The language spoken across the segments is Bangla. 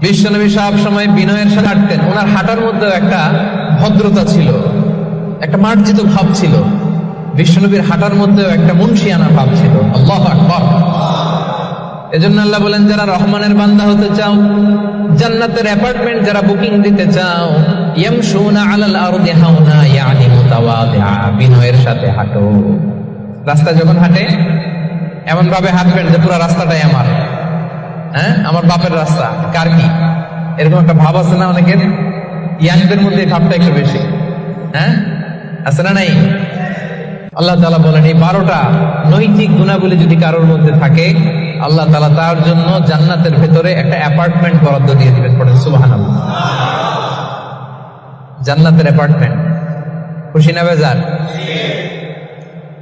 বিশ্বনবী সব সময় বিনয়ের সাথে হাঁটতেন। ওনার হাঁটার মধ্যেও একটা ভদ্রতা ছিল, একটা মার্জিত ভাব ছিল। বিশ্বনবীর হাঁটার মধ্যেও একটা মুন্সিয়ানা ভাব ছিল। আল্লাহ আকবর। এজন্য আল্লাহ বলেন, যারা রহমানের বান্দা হতে চাও, জান্নাতের অ্যাপার্টমেন্ট যারা বুকিং দিতে চাও ইয়ামশুনা আলাল আরদি হাওনা ইয়ানি মুতাওয়াদিআ, বিনয়ের সাথে হাঁটো। রাস্তা যখন হাঁটে এমন ভাবে হাঁটবেন যে পুরো রাস্তাটাই আমার। হ্যাঁ? আমার বাপের রাস্তা। কার কি? এরকম একটা ভাব আছে না অনেকের? ইয়াংদের মধ্যে ভাবটা একটু বেশি। হ্যাঁ? আছে না নাই? আল্লাহ তালা বলেন, এই বারোটা নৈতিক গুণাবলী যদি কারোর মধ্যে থাকে, আল্লাহ তালা তার জন্য জান্নাতের ভেতরে একটা অ্যাপার্টমেন্ট বরাদ্দ দিয়ে দিবেন পড়েন সুবাহান জান্নাতের অ্যাপার্টমেন্ট। খুশি না বেজার?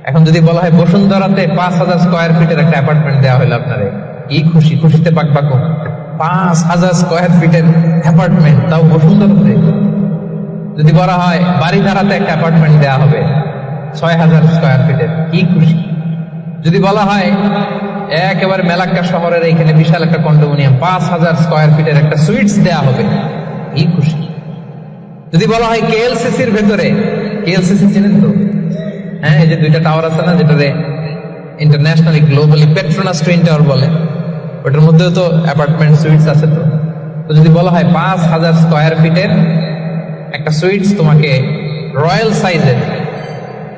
এখন যদি বলা হয় বসুন্ধরাতে পাঁচ হাজার স্কোয়ার ফিটের একটা অ্যাপার্টমেন্ট দেওয়া হলো আপনারে কি খুশি? খুশিতে পাক পাঁচ হাজার স্কোয়ার ফিটের অ্যাপার্টমেন্ট তাও বসুন্ধরাতে যদি বলা হয় বাড়ি ধারাতে একটা অ্যাপার্টমেন্ট দেওয়া হবে, ছয় হাজার স্কোয়ার ফিটের কি খুশি? যদি বলা হয় একেবারে মেলাক্কা শহরের এখানে বিশাল একটা কন্ডোমিনিয়াম পাঁচ হাজার স্কোয়ার ফিটের একটা সুইটস দেওয়া হবে, কি খুশি? যদি বলা হয় কেএলসিসির ভেতরে কেএলসিসি চিনেন তো? হ্যাঁ এই যে দুইটা টাওয়ার আছে না, যেটাতে internationally globally Petronas twin tower বলে। ওটার মধ্যেও তো অ্যাপার্টমেন্ট সুইটস আছে তো। তো যদি বলা হয় পাঁচ হাজার স্কোয়ার ফিটের একটা সুইটস তোমাকে রয়্যাল সাইজের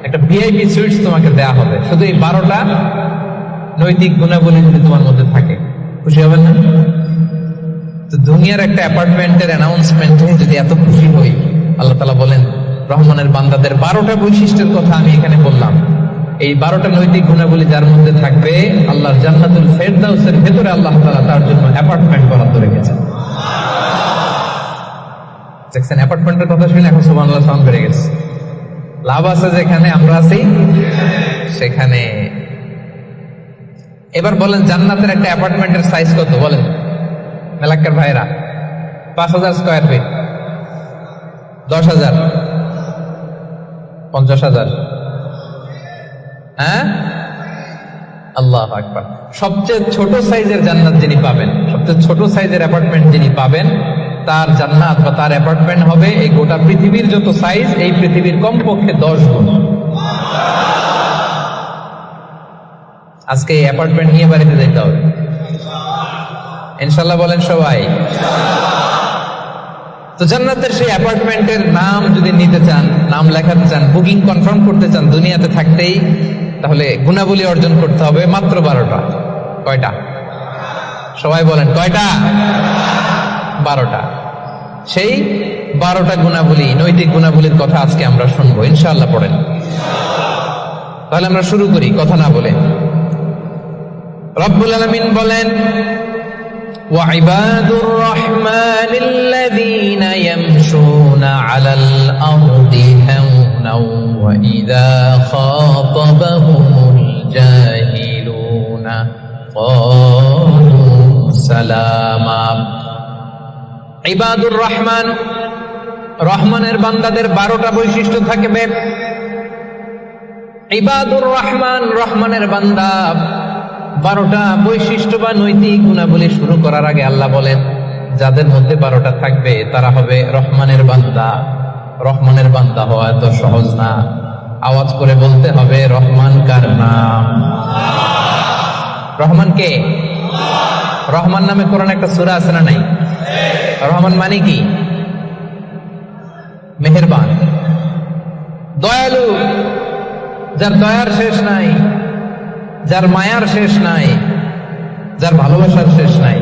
একটা ভিআইপি সুইটস তোমাকে দেয়া হবে। শুধু এই বারোটা নৈতিক গুণাবলী যদি তোমার মধ্যে থাকে, খুশি হবেন না? তো দুনিয়ার একটা অ্যাপার্টমেন্টের অ্যানাউন্সমেন্টে যদি এত খুশি হই, আল্লাহ তালা বলেন রহমানের বান্দাদের বারোটা বৈশিষ্ট্যের কথা আমি এখানে বললাম। এই বারোটা নৈতিক গুণাবলী যার মধ্যে থাকবে আল্লাহর জান্নাতুল ফেরদাউসের ভেতরে আল্লাহ তালা তার জন্য অ্যাপার্টমেন্ট বরাদ্দ রেখেছেন। দেখছেন, অ্যাপার্টমেন্টের কথা শুনে এখন সুমান আল্লাহ সাউন্ড বেড়ে গেছে। লাভ আছে যেখানে, আমরা আছি সেখানে। এবার বলেন, জান্নাতের একটা অ্যাপার্টমেন্টের সাইজ কত? বলেন। মেলাক্কার ভাইরা পাঁচ হাজার স্কোয়ার ফিট দশ হাজার। পঞ্চাশ হাজার। হ্যাঁ? আল্লাহ আকবার। সবচেয়ে ছোট সাইজের জান্নাত যিনি পাবেন, সবচেয়ে ছোট সাইজের অ্যাপার্টমেন্ট যিনি পাবেন, তার জান্নাত বা তার অ্যাপার্টমেন্ট হবে এই গোটা পৃথিবীর যত সাইজ এই পৃথিবীর কমপক্ষে দশ গুণ। আজকে এই অ্যাপার্টমেন্ট নিয়ে বাড়িতে যেতে হবে। ইনশাল্লাহ বলেন সবাই। তো জান্নাতের সেই অ্যাপার্টমেন্টের নাম যদি নিতে চান, নাম লেখাতে চান বুকিং কনফার্ম করতে চান দুনিয়াতে থাকতেই, তাহলে গুণাবলী অর্জন করতে হবে মাত্র বারোটা। কয়টা? সবাই বলেন, কয়টা? বারোটা। সেই বারোটা গুণাবলী, নৈতিক গুণাবলীর কথা আজকে আমরা শুনব। ইনশাআল্লাহ পড়েন। তাহলে আমরা শুরু করি, কথা না বলে। রব্বুল আলমিন বলেন وعباد الرحمن الذين يمشون على الأرض هونا وإذا خاطبهم الجاهلون قالوا سلاما ইবাদুর রহমান রহমানের বান্দাদের বারোটা বৈশিষ্ট্য থাকবে ইবাদুর রহমান রহমানের বান্দা বারোটা বৈশিষ্ট্য বা নৈতিক গুণাবলী শুরু করার আগে আল্লাহ বলেন, যাদের মধ্যে বারোটা থাকবে, তারা হবে রহমানের বান্দা। রহমানের বান্দা হওয়া এত সহজ না। আওয়াজ করে বলতে হবে, রহমান কার নাম? রহমান কে? রহমান নামে কোরআন একটা সুরা আছে না নাই? রহমান মানে কি? মেহেরবান। দয়ালু, যার দয়ার শেষ নাই। যার মায়ার শেষ নাই যার ভালোবাসার শেষ নাই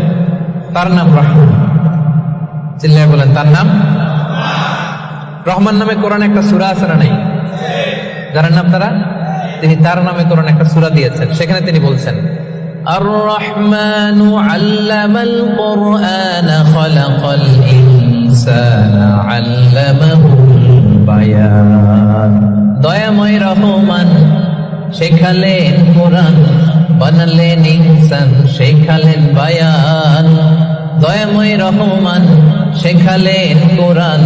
তার নাম রহমান চিল্লায় বলেন তার নাম রহমান নামে কোরআন একটা সুরা আছে না নাই যার নাম তারা তিনি তার নামে কোরআন একটা সুরা দিয়েছেন সেখানে তিনি বলছেন الرحمن علم القرآن خلق الإنسان علمه البيان দয়াময় রহমান শেখালেন কোরআন, বানালেন ইনসান, শেখালেন বায়ান। দয়াময় রহমান, শেখালেন কোরআন,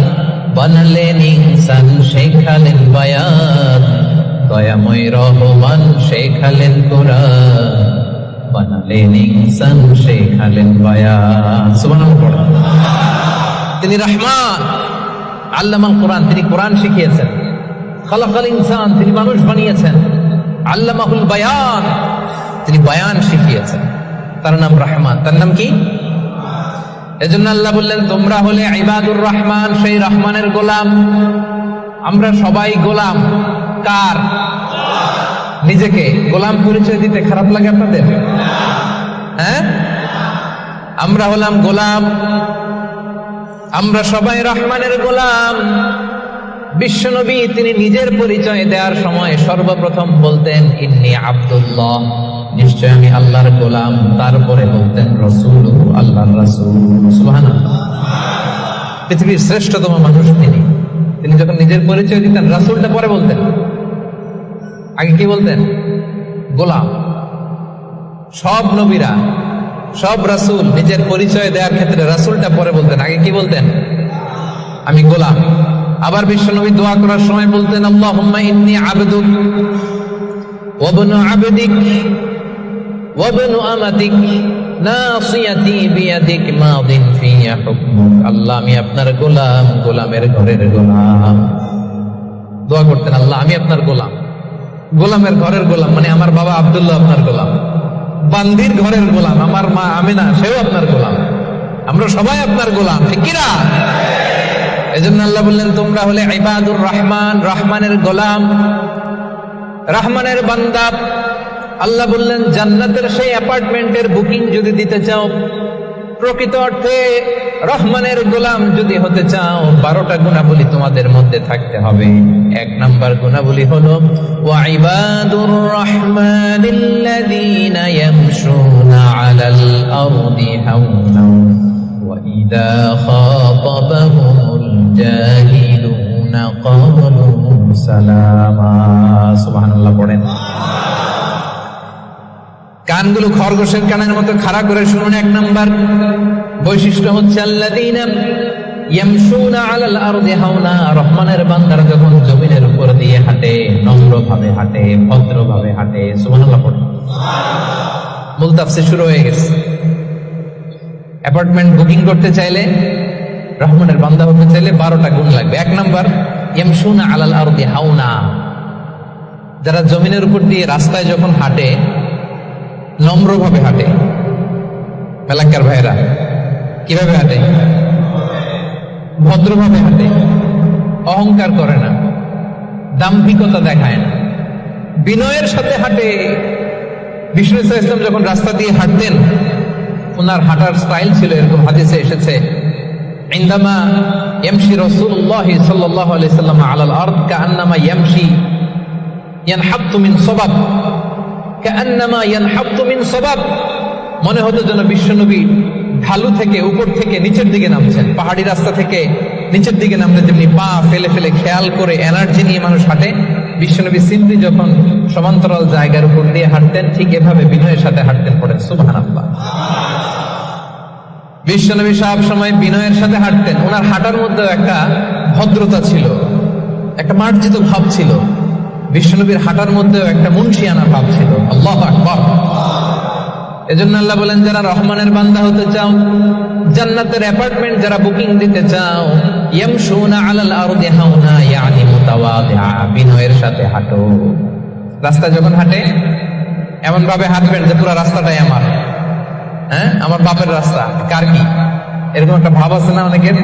বানালেন ইনসান, শেখালেন বায়ান। দয়াময় রহমান, শেখালেন কোরআন, বানালেন ইনসান, শেখালেন বায়ান। সুবহানাল্লাহ তিনি রহমান আল্লামাল কোরআন তিনি কোরআন শিখিয়েছেন। খালাকাল ইনসান, তিনি মানুষ বানিয়েছেন। আল্লামাহুল বায়ান। তিনি বায়ান শিখিয়েছেন। তার নাম রহমান। তার নাম কি? এজন্য আল্লাহ বললেন, তোমরা হলে ইবাদুর রহমান, সেই রহমানের গোলাম। আমরা সবাই গোলাম। কার? নিজেকে। গোলাম পরিচয় দিতে খারাপ লাগে আপনাদের? হ্যাঁ? আমরা হলাম গোলাম। আমরা সবাই রহমানের গোলাম। বিশ্বনবী তিনি নিজের পরিচয় দেওয়ার সময় সর্বপ্রথম বলতেন, ইন্নি আব্দুল্লাহ। নিশ্চয় আমি আল্লাহর গোলাম। তারপরে বলতেন রসুল আল্লাহর রসুল। সুবহান পৃথিবীর শ্রেষ্ঠতম মানুষ তিনি। তিনি যখন নিজের পরিচয় দিতেন, রাসুলটা পরে বলতেন। আগে কি বলতেন? গোলাম। সব নবীরা, সব রাসুল নিজের পরিচয় দেওয়ার ক্ষেত্রে রাসুলটা পরে বলতেন। আগে কি বলতেন? আমি গোলাম। আবার বিশ্বনবী দোয়া করার সময় বলতেন, আল্লাহুম্মা ইন্নী আবদুক ওয়াবনু আবদিক ওয়াবনু আমাতিক নাসিয়াতি আল্লাহ, আমি আপনার গোলাম, গোলামের ঘরের গোলাম। দোয়া করতেন, আল্লাহ, আমি আপনার গোলাম। গোলামের ঘরের গোলাম মানে আমার বাবা আব্দুল্লাহ আপনার গোলাম। বান্দির ঘরের গোলাম, আমার মা আমিনা, সেও আপনার গোলাম। আমরা সবাই আপনার গোলাম কিনা? এজন্য আল্লাহ বললেন, তোমরা হলে ইবাদুর রহমান, রহমানের গোলাম, রহমানের বান্দা। আল্লাহ বললেন, জান্নাতের সেই অ্যাপার্টমেন্টের বুকিং যদি দিতে চাও, প্রকৃত অর্থে রহমানের গোলাম যদি হতে চাও, বারোটা গুণাবলী তোমাদের মধ্যে থাকতে হবে। এক নাম্বার গুণাবলী হলো ওয়াইবাদুর রহমানিল্লাযীনা وإذا خاطبهم الجاهلون قالوا سلاما سبحان الله পড়েন কানগুলো খরগোশের কানের মতো খাড়া করে শুনুন এক নাম্বার বৈশিষ্ট্য হচ্ছে আল্লাযীনা ইয়ামশুনা আলাল আরদি হাওনা রহমানের বান্দারা যখন জমিনের উপর দিয়ে হাঁটে নম্রভাবে হাঁটে ভদ্রভাবে হাঁটে সুবহানাল্লাহ পড়েন মূল তাফসীর শুরু হয়ে গেছে অ্যাপার্টমেন্ট বুকিং করতে চাইলে, রহমানের বান্দা হতে চাইলে বারোটা গুণ লাগবে। এক নাম্বার, ইয়ামশুনা আলাল আরদি হাওনা। যারা জমিনের উপর দিয়ে রাস্তায় যখন হাঁটে, নম্রভাবে হাঁটে। মেলাক্কার ভাইরা কীভাবে হাঁটে? ভদ্রভাবে হাঁটে। অহংকার করে না। দাম্ভিকতা দেখায় না। বিনয়ের সাথে হাঁটে। বিষ্ণু ইসলাম যখন রাস্তা দিয়ে হাঁটতেন ওনার হাঁটার স্টাইল ছিল এরকম, হাদিসে এসেছে। ইন্দামা ইয়ামশি রসুল্লাহ সাল্লাহ আলাইসাল্লাম আলাল আর্দ কাহান্নামা ইয়ামশি ইয়ানহাব্তু মিন সবাব কাহান্নামা ইয়ানহাব্তু মিন সবাব। মনে হতো যেন বিশ্বনবী ঢালু থেকে উপর থেকে নিচের দিকে নামছেন, পাহাড়ি রাস্তা থেকে নিচের দিকে নামলে যেমনি পা ফেলে ফেলে খেয়াল করে এনার্জি নিয়ে মানুষ হাঁটে। বিশ্বনবী সিম্পলি যখন সমান্তরাল জায়গার উপর দিয়ে হাঁটতেন, ঠিক এভাবে বিনয়ের সাথে হাঁটতেন পড়েন সুবাহ আল্লাহ বিশ্বনবী সব সময় বিনয়ের সাথে হাঁটতেন। ওনার হাঁটার মধ্যেও একটা ভদ্রতা ছিল, একটা মার্জিত ভাব ছিল। বিশ্বনবীর হাঁটার মধ্যেও একটা মুন্সিয়ানা ভাব ছিল। আল্লাহ আকবর। এজন্য আল্লাহ বলেন, যারা রহমানের বান্দা হতে চাও, জান্নাতের অ্যাপার্টমেন্ট যারা বুকিং দিতে চাও ইয়ামশুনা আলাল আরদি হাওনা ইয়ানি মুতাওয়াদিআ, বিনয়ের সাথে হাঁটো। রাস্তা যখন হাঁটে এমন ভাবে হাঁটবেন যে পুরো রাস্তাটাই আমার। হ্যাঁ? আমার বাপের রাস্তা। কার কি? এরকম একটা ভাব আছে না অনেকের?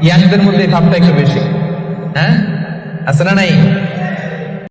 ইয়াংদের মধ্যে এই ভাবটা একটু বেশি। হ্যাঁ? আছে না নাই?